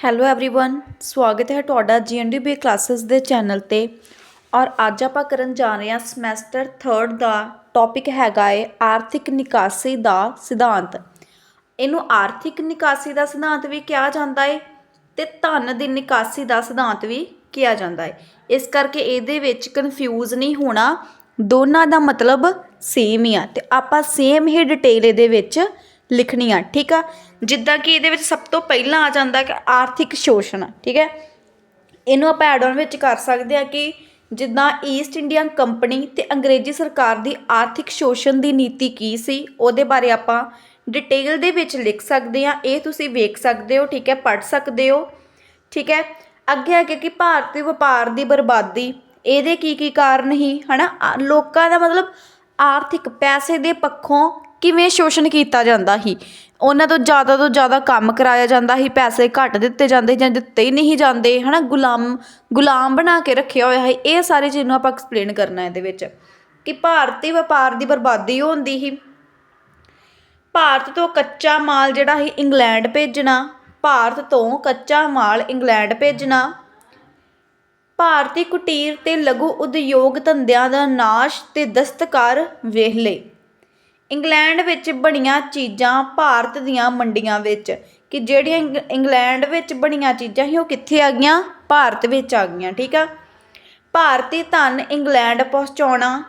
Hello everyone ਸਵਾਗਤ ਹੈ ਤੁਹਾਡਾ ਜੀਐਨਡੀਬੀ ਕਲਾਸਿਸ ਦੇ ਚੈਨਲ ਤੇ ਔਰ ਅੱਜ ਆਪਾਂ ਕਰਨ ਜਾ ਰਹੇ ਹਾਂ ਸਮੈਸਟਰ 3rd ਦਾ ਟੌਪਿਕ ਹੈਗਾ ਏ ਆਰਥਿਕ ਨਿਕਾਸੀ ਦਾ ਸਿਧਾਂਤ ਇਹਨੂੰ ਆਰਥਿਕ ਨਿਕਾਸੀ ਦਾ ਸਿਧਾਂਤ ਵੀ ਕਿਹਾ ਜਾਂਦਾ ਏ ਤੇ ਧਨ ਦੀ ਨਿਕਾਸੀ ਦਾ ਸਿਧਾਂਤ ਵੀ ਕਿਹਾ ਜਾਂਦਾ ਏ ਇਸ ਕਰਕੇ ਇਹਦੇ ਵਿੱਚ ਕਨਫਿਊਜ਼ ਨਹੀਂ ਹੋਣਾ ਦੋਨਾਂ ਦਾ ਮਤਲਬ ਸੇਮ ਹੀ ਆ ਤੇ ਆਪਾਂ ਸੇਮ ਹੀ ਡਿਟੇਲ ਇਹਦੇ ਵਿੱਚ ਲਿਖਣੀ ਆ ਠੀਕ ਆ ਜਿੱਦਾਂ ਕਿ ਇਹਦੇ ਵਿੱਚ ਸਭ ਤੋਂ ਪਹਿਲਾਂ ਆ ਜਾਂਦਾ ਕਿ ਆਰਥਿਕ ਸ਼ੋਸ਼ਣ, ਠੀਕ ਹੈ? ਇਹਨੂੰ ਆਪਾਂ ਐਡ ਆਨ ਵਿੱਚ ਕਰ ਸਕਦੇ ਆ ਕਿ ਜਿੱਦਾਂ ਈਸਟ ਇੰਡੀਅਨ ਕੰਪਨੀ ਤੇ ਅੰਗਰੇਜ਼ੀ ਸਰਕਾਰ ਦੀ ਆਰਥਿਕ ਸ਼ੋਸ਼ਣ ਦੀ ਨੀਤੀ ਕੀ ਸੀ, ਉਹਦੇ ਬਾਰੇ ਆਪਾਂ ਡਿਟੇਲ ਦੇ ਵਿੱਚ ਲਿਖ ਸਕਦੇ ਆ ਇਹ ਤੁਸੀਂ ਵੇਖ ਸਕਦੇ ਹੋ, ਠੀਕ ਹੈ? ਪੜ੍ਹ ਸਕਦੇ ਹੋ, ਠੀਕ ਹੈ? ਅੱਗੇ ਅੱਗੇ ਕਿ ਭਾਰਤੀ ਵਪਾਰ ਦੀ ਬਰਬਾਦੀ, ਇਹਦੇ ਕੀ ਕੀ ਕਾਰਨ ਹੀ ਹਨਾ? ਆ- ਲੋਕਾਂ ਦਾ ਮਤਲਬ ਆਰਥਿਕ ਪੈਸੇ ਦੇ ਪੱਖੋਂ ਕਿਵੇਂ ਸ਼ੋਸ਼ਣ ਕੀਤਾ ਜਾਂਦਾ ਸੀ? ਉਹਨਾਂ ਤੋਂ ਜ਼ਿਆਦਾ ਤੋਂ ਜ਼ਿਆਦਾ ਕੰਮ ਕਰਾਇਆ ਜਾਂਦਾ ਸੀ, ਪੈਸੇ ਘੱਟ ਦਿੱਤੇ ਜਾਂਦੇ ਜਾਂ ਦਿੱਤੇ ਹੀ ਨਹੀਂ ਜਾਂਦੇ ਹੈ ਨਾ ਗੁਲਾਮ ਗੁਲਾਮ ਬਣਾ ਕੇ ਰੱਖਿਆ ਹੋਇਆ ਹੈ ਇਹ ਸਾਰੀ ਚੀਜ਼ ਨੂੰ ਆਪਾਂ ਐਕਸਪਲੇਨ ਕਰਨਾ ਇਹਦੇ ਵਿੱਚ ਕਿ ਭਾਰਤੀ ਵਪਾਰ ਦੀ ਬਰਬਾਦੀ ਹੁੰਦੀ ਸੀ। ਭਾਰਤ ਤੋਂ ਕੱਚਾ ਮਾਲ ਜਿਹੜਾ ਸੀ, ਇੰਗਲੈਂਡ ਭੇਜਣਾ। ਭਾਰਤ ਤੋਂ ਕੱਚਾ ਮਾਲ ਇੰਗਲੈਂਡ ਭੇਜਣਾ। ਭਾਰਤੀ ਕੁਟੀਰ ਤੇ ਲਘੂ ਉਦਯੋਗ ਧੰਦਿਆਂ ਦਾ ਨਾਸ਼ ਤੇ ਦਸਤਕਾਰ ਵੇਹਲੇ ਇੰਗਲੈਂਡ ਵਿੱਚ ਬਣੀਆਂ ਚੀਜ਼ਾਂ ਭਾਰਤ ਦੀਆਂ ਮੰਡੀਆਂ ਵਿੱਚ। ਕਿ ਜਿਹੜੀਆਂ ਇੰਗ- ਇੰਗਲੈਂਡ ਵਿੱਚ ਬਣੀਆਂ ਚੀਜ਼ਾਂ ਸੀ, ਉਹ ਕਿੱਥੇ ਆ ਗਈਆਂ? ਭਾਰਤ ਵਿੱਚ ਆ ਗਈਆਂ, ਠੀਕ ਆ? ਭਾਰਤੀ ਧਨ ਇੰਗਲੈਂਡ ਪਹੁੰਚਾਉਣਾ।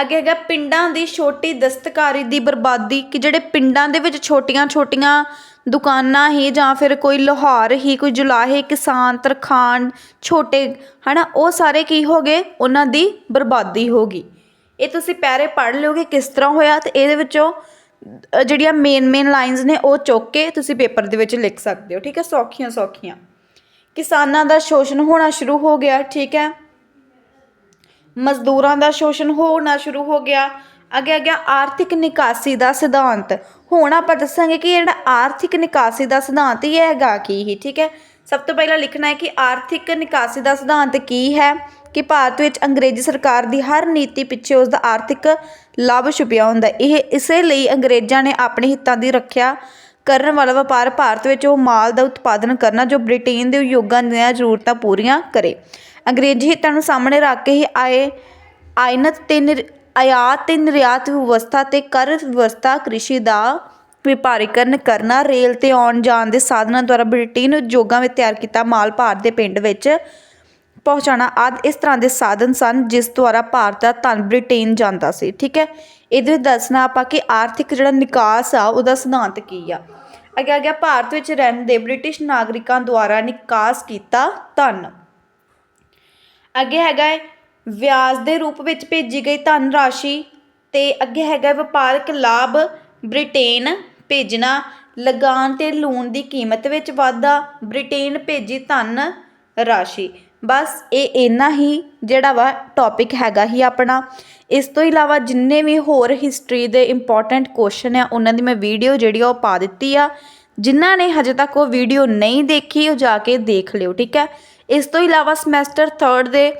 ਅੱਗੇ ਹੈਗਾ ਪਿੰਡਾਂ ਦੀ ਛੋਟੀ ਦਸਤਕਾਰੀ ਦੀ ਬਰਬਾਦੀ, ਕਿ ਜਿਹੜੇ ਪਿੰਡਾਂ ਦੇ ਵਿੱਚ ਛੋਟੀਆਂ-ਛੋਟੀਆਂ ਦੁਕਾਨਾਂ ਹੀ ਜਾਂ ਫਿਰ ਕੋਈ ਲੋਹਾਰ ਹੀ ਕੋਈ ਜੁਲਾਹੇ, ਕਿਸਾਨ ਤਰਖਾਨ ਛੋਟੇ, ਹਨਾ, ਉਹ ਸਾਰੇ ਕੀ ਹੋ ਗਏ? ਉਹਨਾਂ ਦੀ ਬਰਬਾਦੀ ਹੋ ਗਈ। ਇਹ ਤੁਸੀਂ ਪੈਰੇ ਪੜ੍ਹ ਲਿਓਗੇ ਕਿਸ ਤਰ੍ਹਾਂ ਹੋਇਆ ਅਤੇ ਇਹਦੇ ਵਿੱਚੋਂ ਜਿਹੜੀਆਂ ਮੇਨ ਮੇਨ ਲਾਈਨਸ ਨੇ ਉਹ ਚੁੱਕ ਕੇ ਤੁਸੀਂ ਪੇਪਰ ਦੇ ਵਿੱਚ ਲਿਖ ਸਕਦੇ ਹੋ, ਠੀਕ ਹੈ? ਸੌਖੀਆਂ ਸੌਖੀਆਂ। ਕਿਸਾਨਾਂ ਦਾ ਸ਼ੋਸ਼ਣ ਹੋਣਾ ਸ਼ੁਰੂ ਹੋ ਗਿਆ, ਠੀਕ ਹੈ? ਮਜ਼ਦੂਰਾਂ ਦਾ ਸ਼ੋਸ਼ਣ ਹੋਣਾ ਸ਼ੁਰੂ ਹੋ ਗਿਆ। ਅੱਗੇ ਅੱਗੇ ਆਰਥਿਕ ਨਿਕਾਸੀ ਦਾ ਸਿਧਾਂਤ। ਹੁਣ ਆਪਾਂ ਦੱਸਾਂਗੇ ਕਿ ਜਿਹੜਾ ਆਰਥਿਕ ਨਿਕਾਸੀ ਦਾ ਸਿਧਾਂਤ ਹੀ ਹੈਗਾ ਕੀ ਹੀ, ਠੀਕ ਹੈ? ਸਭ ਤੋਂ ਪਹਿਲਾਂ ਲਿਖਣਾ ਹੈ ਕਿ ਆਰਥਿਕ ਨਿਕਾਸੀ ਦਾ ਸਿਧਾਂਤ ਕੀ ਹੈ? ਕਿ ਭਾਰਤ ਵਿੱਚ ਅੰਗਰੇਜ਼ੀ ਸਰਕਾਰ ਦੀ ਹਰ ਨੀਤੀ ਪਿੱਛੇ ਉਸ ਦਾ ਆਰਥਿਕ ਲਾਭ ਛੁਪਿਆ ਹੁੰਦਾ ਇਹ ਇਸੇ ਲਈ ਅੰਗਰੇਜ਼ਾਂ ਨੇ ਆਪਣੇ ਹਿੱਤਾਂ ਦੀ ਰੱਖਿਆ ਕਰਨ ਵਾਲਾ ਵਪਾਰ ਭਾਰਤ ਵਿੱਚ ਉਹ ਮਾਲ ਦਾ ਉਤਪਾਦਨ ਕਰਨਾ ਜੋ ਬ੍ਰਿਟੇਨ ਦੇ ਉਦਯੋਗਾਂ ਦੀਆਂ ਜ਼ਰੂਰਤਾਂ ਪੂਰੀਆਂ ਕਰੇ। ਅੰਗਰੇਜ਼ੀ ਹਿੱਤਾਂ ਨੂੰ ਸਾਹਮਣੇ ਰੱਖ ਕੇ ਹੀ ਆਏ ਆਇਨਤ ਤੇ ਨਿਰ- ਆਯਾਤ ਤੇ ਨਿਰਯਾਤ ਵਿਵਸਥਾ ਤੇ ਕਰ ਵਿਵਸਥਾ ਕ੍ਰਿਸ਼ੀ ਦਾ ਵਪਾਰੀਕਰਨ ਕਰਨਾ, ਰੇਲ ਤੇ ਆਉਣ ਜਾਣ ਦੇ ਸਾਧਨਾਂ ਦੁਆਰਾ ਬ੍ਰਿਟੇਨ ਉਦਯੋਗਾਂ ਵਿੱਚ ਤਿਆਰ ਕੀਤਾ ਮਾਲ ਭਾਰਤ ਦੇ ਪਿੰਡ ਵਿੱਚ ਪਹੁੰਚਾਉਣਾ। ਆਦਿ ਇਸ ਤਰ੍ਹਾਂ ਦੇ ਸਾਧਨ ਸਨ ਜਿਸ ਦੁਆਰਾ ਭਾਰਤ ਦਾ ਧਨ ਬ੍ਰਿਟੇਨ ਜਾਂਦਾ ਸੀ। ਠੀਕ ਹੈ? ਇਹਦੇ ਵਿੱਚ ਦੱਸਣਾ ਆਪਾਂ ਕਿ ਆਰਥਿਕ ਜਿਹੜਾ ਨਿਕਾਸ ਆ, ਉਹਦਾ ਸਿਧਾਂਤ ਕੀ ਆ? ਅੱਗੇ ਆ ਗਿਆ ਭਾਰਤ ਵਿੱਚ ਰਹਿੰਦੇ ਬ੍ਰਿਟਿਸ਼ ਨਾਗਰਿਕਾਂ ਦੁਆਰਾ ਨਿਕਾਸ ਕੀਤਾ ਧਨ। ਅੱਗੇ ਹੈਗਾ ਹੈ, ਵਿਆਜ ਦੇ ਰੂਪ ਵਿੱਚ ਭੇਜੀ ਗਈ ਧਨ ਰਾਸ਼ੀ ਤੇ ਅੱਗੇ ਹੈਗਾ ਵਪਾਰਕ ਲਾਭ ਬ੍ਰਿਟੇਨ ਭੇਜਣਾ, ਲਗਾਨ ਤੇ ਲੂਣ ਦੀ ਕੀਮਤ ਵਿੱਚ ਵਾਧਾ, ਬ੍ਰਿਟੇਨ ਭੇਜੀ ਧਨ ਰਾਸ਼ੀ। ਬਸ ਇਹ ਇੰਨਾ ਹੀ ਜਿਹੜਾ ਵਾ ਟੌਪਿਕ ਹੈਗਾ ਹੀ ਆਪਣਾ। ਇਸ ਤੋਂ ਇਲਾਵਾ ਜਿੰਨੇ ਵੀ ਹੋਰ ਹਿਸਟਰੀ ਦੇ ਇੰਪੋਰਟੈਂਟ ਕੁਐਸਚਨ ਆ, ਉਹਨਾਂ ਦੀ ਮੈਂ ਵੀਡੀਓ ਜਿਹੜੀ ਆ ਉਹ ਪਾ ਦਿੱਤੀ ਆ। ਜਿਨ੍ਹਾਂ ਨੇ ਹਜੇ ਤੱਕ ਉਹ ਵੀਡੀਓ ਨਹੀਂ ਦੇਖੀ, ਉਹ ਜਾ ਕੇ ਦੇਖ ਲਿਓ, ਠੀਕ ਹੈ? ਇਸ ਤੋਂ ਇਲਾਵਾ ਸਮੈਸਟਰ 3rd ਦੇ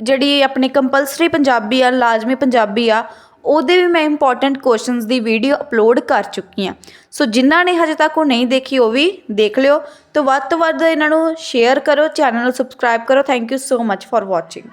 ਜਿਹੜੀ ਆਪਣੀ ਕੰਪਲਸਰੀ ਪੰਜਾਬੀ ਆ, ਲਾਜ਼ਮੀ ਪੰਜਾਬੀ ਆ ਉਹਦੇ ਵੀ ਮੈਂ ਇੰਪੋਰਟੈਂਟ ਕੁਐਸਚਨਸ ਦੀ ਵੀਡੀਓ ਅਪਲੋਡ ਕਰ ਚੁੱਕੀ ਹਾਂ। ਸੋ ਜਿਨ੍ਹਾਂ ਨੇ ਹਜੇ ਤੱਕ ਉਹ ਨਹੀਂ ਦੇਖੀ, ਉਹ ਵੀ ਦੇਖ ਲਿਓ। ਤੋਂ ਵੱਧ ਤੋਂ ਵੱਧ ਇਹਨਾਂ ਨੂੰ ਸ਼ੇਅਰ ਕਰੋ ਚੈਨਲ ਨੂੰ ਸਬਸਕ੍ਰਾਈਬ ਕਰੋ। Thank you so much for watching